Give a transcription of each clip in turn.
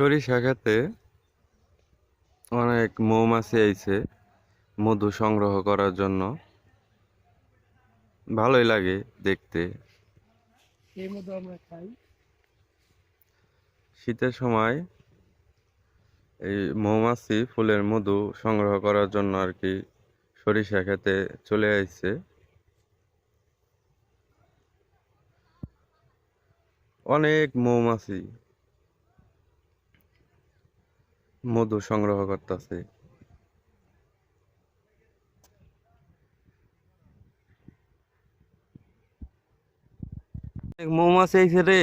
সরিষা খেতে অনেক মৌমাছি আইছে মধু সংগ্রহ করার জন্য। ভালোই লাগে দেখতে। শীতের সময় এই মৌমাছি ফুলের মধু সংগ্রহ করার জন্য আর কি সরিষা খেতে চলে আসছে অনেক মৌমাছি মধু সংগ্রহ করতেছে। মৌমাছি আইছে রে।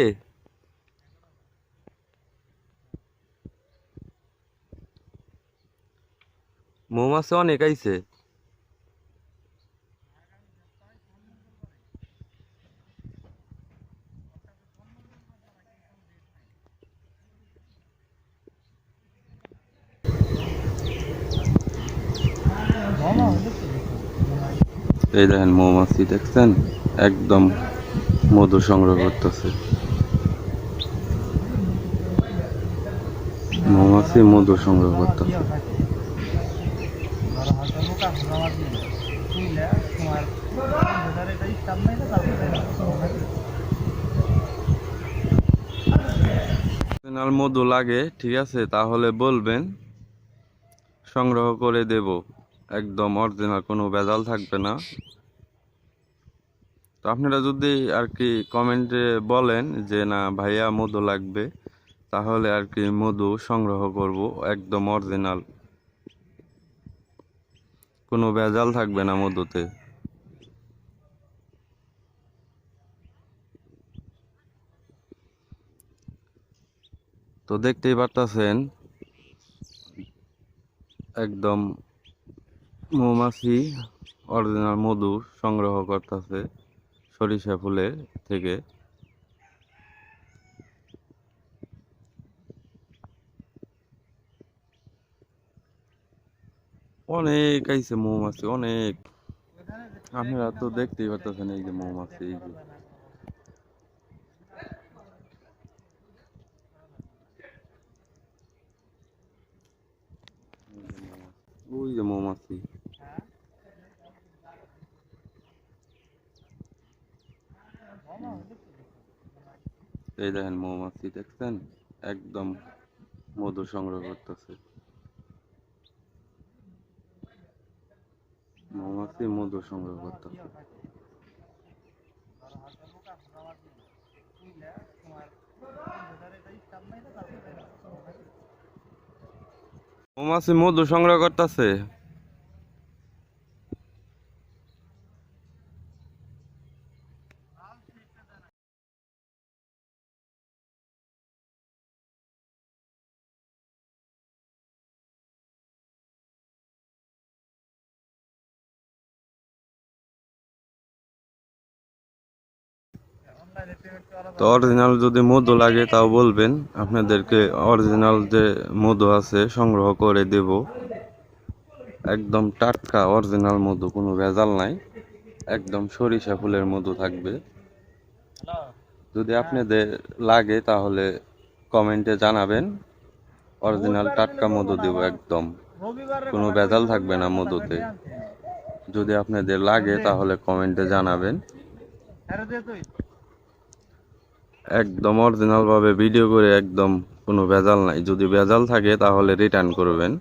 মৌমাছি অনেক আইছে। এই দেখেন মৌমাছি দেখছেন? একদম মধু সংগ্রহ করতেছে। মৌমাছি মধু সংগ্রহ করতেছে। মধু লাগে, ঠিক আছে? তাহলে বলবেন, সংগ্রহ করে দেব। একদম অরিজিনাল কোনো ভেজাল থাকবে না। তো আপনারা যদি আর কি কমেন্টে বলেন যে, না ভাইয়া, মধু লাগবে, তাহলে আর কি মধু সংগ্রহ করব, একদম অরিজিনাল কোনো ভেজাল থাকবে না মধুতে। তো দেখতেই পারতাছেন, একদম মৌমাছি, অরিজিনাল মধু সংগ্রহ করতেছে সরিষা ফুলের থেকে। অনেক আইছে মৌমাছি, অনেক। আপনারা তো দেখতেই পারতেছেন এই যে মৌমাছি, এই যে ওই যে মৌমাছি এই দেখেন মৌমাছি দেখছেন? একদম মধু সংগ্রহ করতেছে। মৌমাছি মধু সংগ্রহ করতেছে। মৌমাছি মধু সংগ্রহ করতেছে। তো অরিজিনাল যদি মধু লাগে তাও বলবেন। আপনাদেরকে অরিজিনাল যে মধু আছে সংগ্রহ করে দেব। একদম টাটকা অরিজিনাল মধু, কোনো ভেজাল নাই। একদম সরিষা ফুলের মধু থাকবে। যদি আপনাদের লাগে তাহলে কমেন্টে জানাবেন। অরিজিনাল টাটকা মধু দেব একদম। কোনো ভেজাল থাকবে না মধুতে। যদি আপনাদের লাগে তাহলে কমেন্টে জানাবেন। একদম অরিজিনালভাবে ভিডিও করে একদম কোনো ভেজাল নাই। যদি ভেজাল থাকে তাহলে রিটার্ন করবেন।